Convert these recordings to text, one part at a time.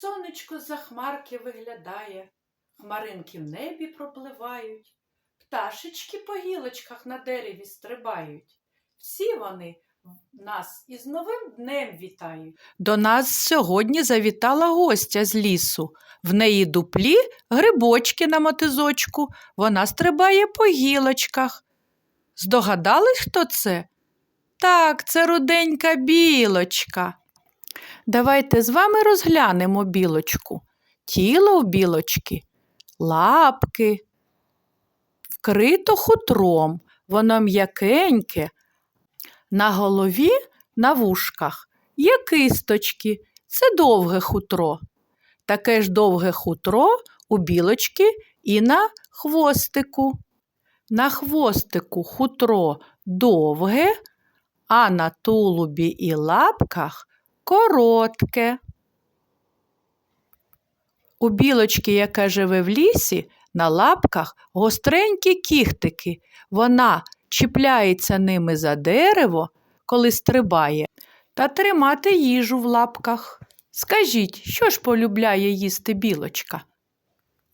Сонечко за хмарки виглядає, хмаринки в небі пропливають, пташечки по гілочках на дереві стрибають. Всі вони нас із новим днем вітають. До нас сьогодні завітала гостя з лісу. В неї дуплі грибочки на мотизочку. Вона стрибає по гілочках. Здогадались, хто це? Так, це руденька білочка. Давайте з вами розглянемо білочку. Тіло в білочки, лапки, вкрито хутром, воно м'якеньке. На голові, на вушках є кисточки, це довге хутро. Таке ж довге хутро у білочки і на хвостику. На хвостику хутро довге, а на тулубі і лапках коротке. У білочки, яка живе в лісі, на лапках гостренькі кіхтики. Вона чіпляється ними за дерево, коли стрибає, та тримати їжу в лапках. Скажіть, що ж полюбляє їсти білочка?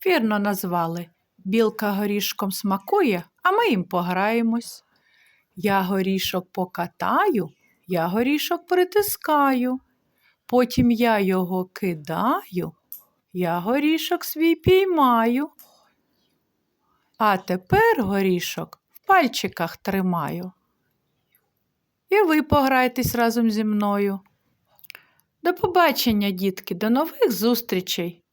Вірно назвали. Білка горішком смакує, а ми їм пограємось. Я горішок покатаю, я горішок притискаю. Потім я його кидаю, я горішок свій піймаю. А тепер горішок в пальчиках тримаю. І ви пограйтесь разом зі мною. До побачення, дітки, до нових зустрічей!